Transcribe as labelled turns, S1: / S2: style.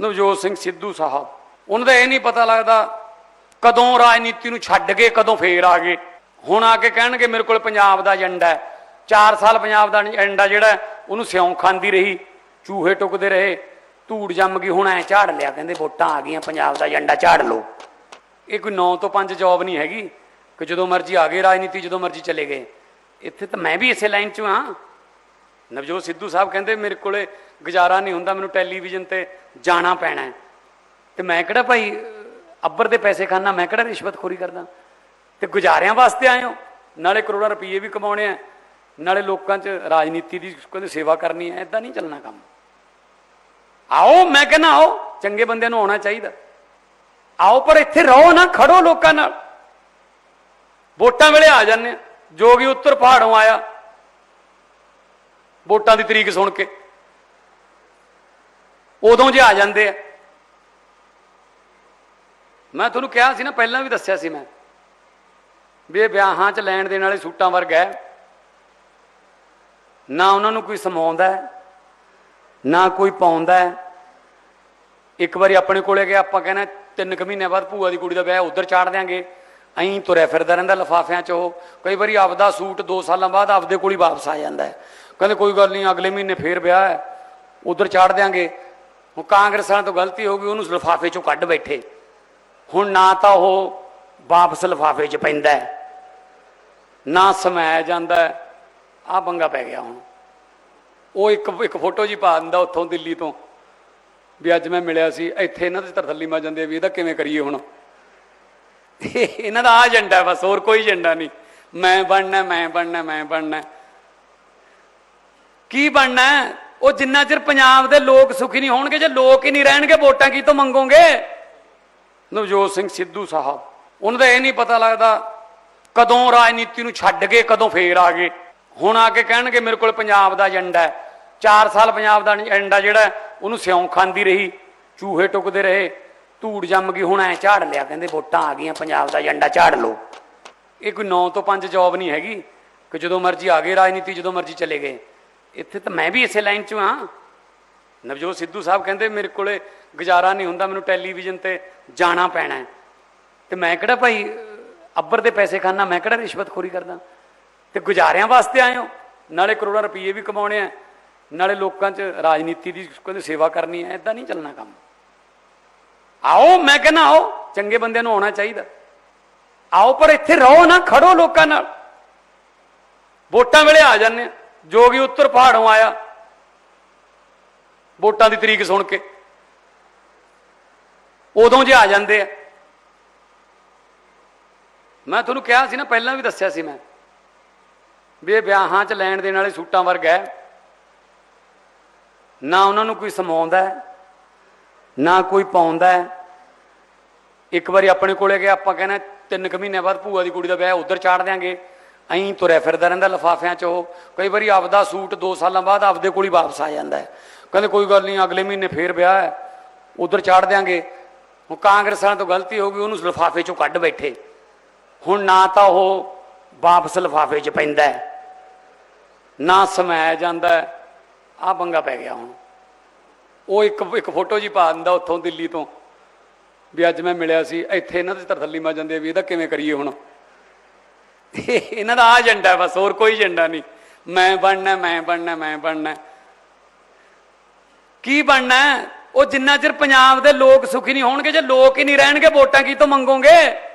S1: ਨਵਜੋਤ ਸਿੰਘ ਸਿੱਧੂ ਸਾਹਿਬ। ਉਹਨਾਂ ਦਾ ਇਹ ਨਹੀਂ ਪਤਾ ਲੱਗਦਾ ਕਦੋਂ ਰਾਜਨੀਤੀ ਨੂੰ ਛੱਡ ਕੇ ਕਦੋਂ ਫੇਰ ਆ ਗਏ। ਹੁਣ ਆ ਕੇ ਕਹਿਣਗੇ ਮੇਰੇ ਕੋਲ ਪੰਜਾਬ ਦਾ ਏਜੰਡਾ ਹੈ। 4 ਸਾਲ ਪੰਜਾਬ ਦਾ ਏਜੰਡਾ ਜਿਹੜਾ ਉਹਨੂੰ ਸਿਉਂ ਖਾਂਦੀ ਰਹੀ, ਚੂਹੇ ਟੁਕਦੇ ਰਹੇ, ਧੂੜ ਜੰਮ ਗਈ, ਹੁਣ ਐ ਝਾੜ ਲਿਆ, ਕਹਿੰਦੇ ਵੋਟਾਂ ਆ ਗਈਆਂ, ਪੰਜਾਬ ਦਾ ਏਜੰਡਾ ਝਾੜ ਲਓ। ਇਹ ਕੋਈ 9 ਤੋਂ 5 ਜੌਬ ਨਹੀਂ ਹੈਗੀ, ਕਿ ਜਦੋਂ ਮਰਜ਼ੀ ਆ ਗਏ ਰਾਜਨੀਤੀ, ਜਦੋਂ ਮਰਜ਼ੀ ਚਲੇ ਗਏ। ਇੱਥੇ ਤਾਂ ਮੈਂ ਵੀ ਇਸੇ ਲਾਈਨ 'ਚ ਹਾਂ। ਨਵਜੋਤ ਸਿੱਧੂ ਸਾਹਿਬ ਕਹਿੰਦੇ, ਮੇਰੇ ਕੋਲੇ ਗੁਜ਼ਾਰਾ ਨਹੀਂ ਹੁੰਦਾ, ਮੈਨੂੰ ਟੈਲੀਵਿਜ਼ਨ ਤੇ ਜਾਣਾ ਪੈਣਾ ਹੈ। ਤੇ ਮੈਂ ਕਿਹੜਾ ਭਾਈ ਅੱਬਰ ਦੇ ਪੈਸੇ ਖਾਨਾ, ਮੈਂ ਕਿਹੜਾ ਰਿਸ਼ਵਤਖੋਰੀ ਕਰਦਾ? ਤੇ ਗੁਜ਼ਾਰਿਆਂ ਵਾਸਤੇ ਆਏ ਹੋ? ਨਾਲੇ ਕਰੋੜਾਂ ਰੁਪਏ ਵੀ ਕਮਾਉਣੇ ਆ। ਨਾਲੇ ਲੋਕਾਂ 'ਚ ਰਾਜਨੀਤੀ ਦੀ ਕਹਿੰਦੇ ਸੇਵਾ ਕਰਨੀ ਹੈ ਐਦਾਂ ਨਹੀਂ ਚੱਲਣਾ ਕੰਮ। ਆਓ, ਮੈਂ ਕਹਿੰਦਾ, ਆਓ, ਚੰਗੇ ਬੰਦਿਆਂ ਨੂੰ ਆਉਣਾ ਚਾਹੀਦਾ। ਆਓ, ਪਰ ਇੱਥੇ ਰਹੋ ਨਾ, ਖੜੋ ਲੋਕਾਂ ਨਾਲ। ਵੋਟਾਂ ਵੇਲੇ ਆ ਜਾਂਦੇ ਜੋ ਕਿ ਉੱਤਰ ਪਹਾੜੋਂ ਆਇਆ। ਵੋਟਾਂ ਦੀ ਤਰੀਕ ਸੁਣ ਕੇ। ਉਦੋਂ ਜੇ ਆ ਜਾਂਦੇ ਆ। ਮੈਂ ਤੁਹਾਨੂੰ ਕਿਹਾ ਸੀ ਨਾ, ਪਹਿਲਾਂ ਵੀ ਦੱਸਿਆ ਸੀ ਮੈਂ, ਵੀ ਇਹ ਵਿਆਹਾਂ 'ਚ ਲੈਣ ਦੇਣ ਵਾਲੇ ਸੂਟਾਂ ਵਰਗਾ ਹੈ। ਨਾ ਉਹਨਾਂ ਨੂੰ ਕੋਈ ਸਮਾਉਂਦਾ ਹੈ, ਨਾ ਕੋਈ ਪਾਉਂਦਾ ਹੈ। ਇੱਕ ਵਾਰੀ ਆਪਣੇ ਕੋਲੇ ਗਿਆ ਆਪਾਂ ਕਹਿੰਦੇ ਤਿੰਨ ਕੁ ਮਹੀਨੇ ਬਾਅਦ ਭੂਆ ਦੀ ਕੁੜੀ ਦਾ ਵਿਆਹ ਉਧਰ ਚਾੜ ਦਿਆਂਗੇ। ਐਂ ਤੁਰਿਆ ਫਿਰਦਾ ਰਹਿੰਦਾ, ਲਫਾਫਿਆਂ 'ਚ ਉਹ। ਕਈ ਵਾਰੀ ਆਪਦਾ ਸੂਟ 2 ਸਾਲਾਂ ਬਾਅਦ ਆਪਦੇ ਕੋਲ ਹੀ ਵਾਪਸ ਆ ਜਾਂਦਾ ਹੈ। ਕਹਿੰਦੇ ਕੋਈ ਗੱਲ ਨਹੀਂ, ਅਗਲੇ ਮਹੀਨੇ ਫੇਰ ਵਿਆਹ ਹੈ, ਉਧਰ ਚਾੜ ਦਿਆਂਗੇ। ਹੁਣ ਕਾਂਗਰਸ ਵਾਲਿਆਂ ਤੋਂ ਗਲਤੀ ਹੋ ਗਈ, ਉਹਨੂੰ ਲਫਾਫੇ 'ਚੋਂ ਕੱਢ ਬੈਠੇ। ਹੁਣ ਨਾ ਤਾਂ ਉਹ ਵਾਪਸ ਲਫਾਫੇ 'ਚ ਪੈਂਦਾ ਨਾ ਸਮਾਇਆ ਜਾਂਦਾ ਆ ਪੰਗਾ ਪੈ ਗਿਆ ਹੁਣ। ਉਹ ਇੱਕ ਇੱਕ ਫੋਟੋ ਜੀ ਪਾ ਦਿੰਦਾ ਉੱਥੋਂ ਦਿੱਲੀ ਤੋਂ, ਵੀ ਅੱਜ ਮੈਂ ਮਿਲਿਆ ਸੀ, ਇੱਥੇ ਇਹਨਾਂ ਦੇ ਤਰਥੱਲੀ ਮਾ ਜਾਂਦੇ ਵੀ ਇਹਦਾ ਕਿਵੇਂ ਕਰੀਏ ਹੁਣ। ਇਹਨਾਂ ਦਾ ਆ ਏਜੰਡਾ ਬਸ, ਹੋਰ ਕੋਈ ਏਜੰਡਾ ਨਹੀਂ। ਮੈਂ ਬਣਨਾ ਮੈਂ ਬਣਨਾ ਮੈਂ ਬਣਨਾ। ਕੀ ਬਣਨਾ ਉਹ ਜਿੰਨਾ ਚਿਰ ਪੰਜਾਬ ਦੇ ਲੋਕ ਸੁਖੀ ਨਹੀਂ ਹੋਣਗੇ, ਜੇ ਲੋਕ ਹੀ ਨਹੀਂ ਰਹਿਣਗੇ, ਵੋਟਾਂ ਕੀ ਤੋਂ ਮੰਗੋਗੇ? ਨਵਜੋਤ ਸਿੰਘ ਸਿੱਧੂ ਸਾਹਿਬ, ਉਹਨਾਂ ਦਾ ਇਹ ਨਹੀਂ ਪਤਾ ਲੱਗਦਾ ਕਦੋਂ ਰਾਜਨੀਤੀ ਨੂੰ ਛੱਡ ਕੇ ਕਦੋਂ ਫੇਰ ਆ ਗਏ। ਹੁਣ ਆ ਕੇ ਕਹਿਣਗੇ, ਮੇਰੇ ਕੋਲ ਪੰਜਾਬ ਦਾ ਏਜੰਡਾ ਹੈ। 4 ਸਾਲ ਪੰਜਾਬ ਦਾ ਏਜੰਡਾ ਜਿਹੜਾ ਉਹਨੂੰ ਸਿਉਂ ਖਾਂਦੀ ਰਹੀ, ਚੂਹੇ ਟੁਕਦੇ ਰਹੇ, ਧੂੜ ਜੰਮ ਗਈ, ਹੁਣ ਐ ਝਾੜ ਲਿਆ, ਕਹਿੰਦੇ ਵੋਟਾਂ ਆ ਗਈਆਂ, ਪੰਜਾਬ ਦਾ ਏਜੰਡਾ ਝਾੜ ਲਓ। ਇਹ ਕੋਈ 9 ਤੋਂ 5 ਜੌਬ ਨਹੀਂ ਹੈਗੀ, ਕਿ ਜਦੋਂ ਮਰਜ਼ੀ ਆ ਗਏ ਰਾਜਨੀਤੀ, ਜਦੋਂ ਮਰਜ਼ੀ ਚਲੇ ਗਏ। ਇੱਥੇ ਤਾਂ ਮੈਂ ਵੀ ਇਸੇ ਲਾਈਨ 'ਚ ਹਾਂ। ਨਵਜੋਤ ਸਿੱਧੂ ਸਾਹਿਬ ਕਹਿੰਦੇ, ਮੇਰੇ ਕੋਲੇ ਗੁਜ਼ਾਰਾ ਨਹੀਂ ਹੁੰਦਾ, ਮੈਨੂੰ ਟੈਲੀਵਿਜ਼ਨ ਤੇ ਜਾਣਾ ਪੈਣਾ ਹੈ। ਤੇ ਮੈਂ ਕਿਹੜਾ ਭਾਈ ਅੱਬਰ ਦੇ ਪੈਸੇ ਖਾਨਾ, ਮੈਂ ਕਿਹੜਾ ਰਿਸ਼ਵਤਖੋਰੀ ਕਰਦਾ? ਤੇ ਗੁਜ਼ਾਰਿਆਂ ਵਾਸਤੇ ਆਏ ਹੋ। ਨਾਲੇ ਕਰੋੜਾਂ ਰੁਪਏ ਵੀ ਕਮਾਉਣੇ ਆ। ਨਾਲੇ ਲੋਕਾਂ 'ਚ ਰਾਜਨੀਤੀ ਦੀ ਕੋਈ ਸੇਵਾ ਕਰਨੀ ਹੈ ਐਦਾਂ ਨਹੀਂ ਚੱਲਣਾ ਕੰਮ। ਆਓ, ਮੈਂ ਕਹਿੰਦਾ, ਆਓ, ਚੰਗੇ ਬੰਦਿਆਂ ਨੂੰ ਆਉਣਾ ਚਾਹੀਦਾ। ਆਓ, ਪਰ ਇੱਥੇ ਰਹੋ ਨਾ, ਖੜੋ ਲੋਕਾਂ ਨਾਲ। ਵੋਟਾਂ ਵੇਲੇ ਆ ਜਾਂਦੇ ਆ। ਜੋ ਜੋਗੀ ਉੱਤਰ ਪਹਾੜੋਂ ਆਇਆ, ਵੋਟਾਂ ਦੀ ਤਰੀਕ ਸੁਣ ਕੇ। ਉਦੋਂ ਜੇ ਆ ਜਾਂਦੇ ਆ। ਮੈਂ ਤੁਹਾਨੂੰ ਕਿਹਾ ਸੀ ਨਾ, ਪਹਿਲਾਂ ਵੀ ਦੱਸਿਆ ਸੀ ਮੈਂ, ਵੀ ਇਹ ਵਿਆਹਾਂ 'ਚ ਲੈਣ ਦੇਣ ਵਾਲੇ ਸੂਟਾਂ ਵਰਗਾ ਹੈ। ਨਾ ਉਹਨਾਂ ਨੂੰ ਕੋਈ ਸਮਾਉਂਦਾ ਹੈ, ਨਾ ਕੋਈ ਪਾਉਂਦਾ ਹੈ। ਇੱਕ ਵਾਰੀ ਆਪਣੇ ਕੋਲੇ ਗਿਆ ਆਪਾਂ ਕਹਿੰਦੇ ਤਿੰਨ ਕੁ ਮਹੀਨੇ ਬਾਅਦ ਭੂਆ ਦੀ ਕੁੜੀ ਦਾ ਵਿਆਹ ਉਧਰ ਚਾੜ ਦਿਆਂਗੇ। ਐਂ ਤੁਰਿਆ ਫਿਰਦਾ ਰਹਿੰਦਾ ਲਫਾਫਿਆਂ 'ਚ ਉਹ। ਕਈ ਵਾਰੀ ਆਪਦਾ ਸੂਟ 2 ਸਾਲਾਂ ਬਾਅਦ ਆਪਦੇ ਕੋਲ ਹੀ ਵਾਪਸ ਆ ਜਾਂਦਾ ਹੈ। ਕਹਿੰਦੇ ਕੋਈ ਗੱਲ ਨਹੀਂ, ਅਗਲੇ ਮਹੀਨੇ ਫੇਰ ਵਿਆਹ ਹੈ। ਉਧਰ ਚਾੜ ਦਿਆਂਗੇ। ਹੁਣ ਕਾਂਗਰਸ ਵਾਲਿਆਂ ਤੋਂ ਗਲਤੀ ਹੋ ਗਈ, ਉਹਨੂੰ ਲਫਾਫੇ 'ਚੋਂ ਕੱਢ ਬੈਠੇ। ਹੁਣ ਨਾ ਤਾਂ ਉਹ ਵਾਪਸ ਲਫਾਫੇ 'ਚ ਪੈਂਦਾ ਨਾ ਸਮਾਇਆ ਜਾਂਦਾ ਆ ਪੰਗਾ ਪੈ ਗਿਆ ਹੁਣ। ਉਹ ਇੱਕ ਇੱਕ ਫੋਟੋ ਜੀ ਪਾ ਦਿੰਦਾ ਉੱਥੋਂ ਦਿੱਲੀ ਤੋਂ। ਵੀ ਅੱਜ ਮੈਂ ਮਿਲਿਆ ਸੀ, ਇੱਥੇ ਇਹਨਾਂ ਦੇ ਤਰਥੱਲੀ ਮਾ ਜਾਂਦੇ ਵੀ ਇਹਦਾ ਕਿਵੇਂ ਕਰੀਏ ਹੁਣ? ਇਹਨਾਂ ਦਾ ਆ ਏਜੰਡਾ ਬਸ, ਹੋਰ ਕੋਈ ਏਜੰਡਾ ਨਹੀਂ। ਮੈਂ ਬਣਨਾ ਮੈਂ ਬਣਨਾ ਮੈਂ ਬਣਨਾ। ਕੀ ਬਣਨਾ ਉਹ ਜਿੰਨਾ ਚਿਰ ਪੰਜਾਬ ਦੇ ਲੋਕ ਸੁਖੀ ਨਹੀਂ ਹੋਣਗੇ, ਜੇ ਲੋਕ ਹੀ ਨਹੀਂ ਰਹਿਣਗੇ, ਵੋਟਾਂ ਕੀ ਤੋਂ ਮੰਗੋਗੇ?